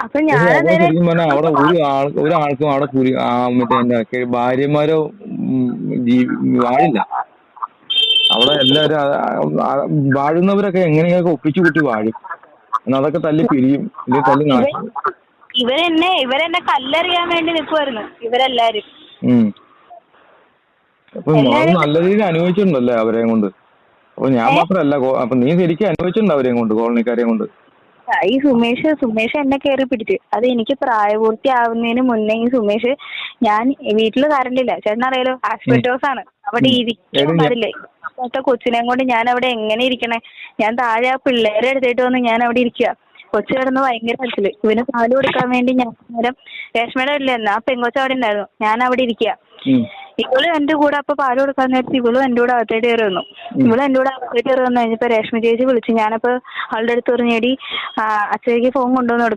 അപ്പൊ ഞാൻ അവിടെ ഒരു ശരിക്കും പറഞ്ഞാൽ അവിടെ ഒരു ആൾ ഒരാൾക്കും അവിടെ കുരി ആ മറ്റേ എന്താ ഭാര്യമാരോ വാഴില്ല അവിടെ എല്ലാവരും ആ- ആ- വാഴുന്നവരൊക്കെ എങ്ങനെയൊക്കെ ഒപ്പിച്ചു കൂട്ടി വാഴും. എന്നാ അതൊക്കെ തല്ലി പിരിയും ഇല്ലെങ്കിൽ തല്ലി നാശം. ഇവരെന്നെ ഇവരെന്നെ കല്ലെറിയാൻ വേണ്ടി നിൽക്കുമായിരുന്നു ഇവരെല്ലാരും. ഉം. അപ്പൊ നല്ല രീതിയിൽ അനുഭവിച്ചിട്ടുണ്ടല്ലേ അവരെയും കൊണ്ട്? അപ്പൊ ഞാൻ മാത്രല്ല കോ- അപ്പൊ നീ ശരിക്കും അനുഭവിച്ചിട്ടുണ്ട് അവരെയും കൊണ്ട് കോളനിക്കാരെയും കൊണ്ട്? ഈ സുമേഷ് സുമേഷ് എന്നെ കയറി പിടിച്ച്. അത് എനിക്ക് പ്രായപൂർത്തിയാവുന്നതിന് മുന്നേ ഈ സുമേഷ് ഞാൻ വീട്ടിൽ കറണ്ടില്ല ചേട്ടൻ അറിയാലോ ആസ്പെറ്റോസ് ആണ് അവിടെ ഇരിക്കാൻ പാടില്ല. ഇപ്പോഴത്തെ കൊച്ചിനെയും കൊണ്ട് ഞാൻ അവിടെ എങ്ങനെ ഇരിക്കണേ? ഞാൻ താഴെ ആ പിള്ളേരെ എടുത്തിട്ട് വന്ന് ഞാൻ അവിടെ ഇരിക്കുക കൊച്ചു കിടന്ന് ഭയങ്കര കരച്ചിൽ ഇവന് പാൽ കൊടുക്കാൻ വേണ്ടി ഞാൻ നേരം രേഷ്മയുടെ വീട്ടിലായിരുന്നു ആ പെങ്കൊച്ച അവിടെ ഉണ്ടായിരുന്നു. ഞാൻ അവിടെ ഇരിക്കുക. ഇവൾ എന്റെ കൂടെ അപ്പൊ പാൽ കൊടുക്കാൻ നേരത്ത് ഇവളും എന്റെ കൂടെ അകത്തേട്ട് കയറി വന്നു. ഇവൾ എന്റെ കൂടെ അകത്തേട്ട് കയറി വന്നു കഴിഞ്ഞപ്പോ രേഷ്മ ചേച്ചി വിളിച്ചു. ഞാനപ്പോ അവളുടെ അടുത്ത് പറഞ്ഞു എടി അച്ഛയ്ക്ക് ഫോൺ കൊണ്ടുവന്ന് കൊടുക്കും.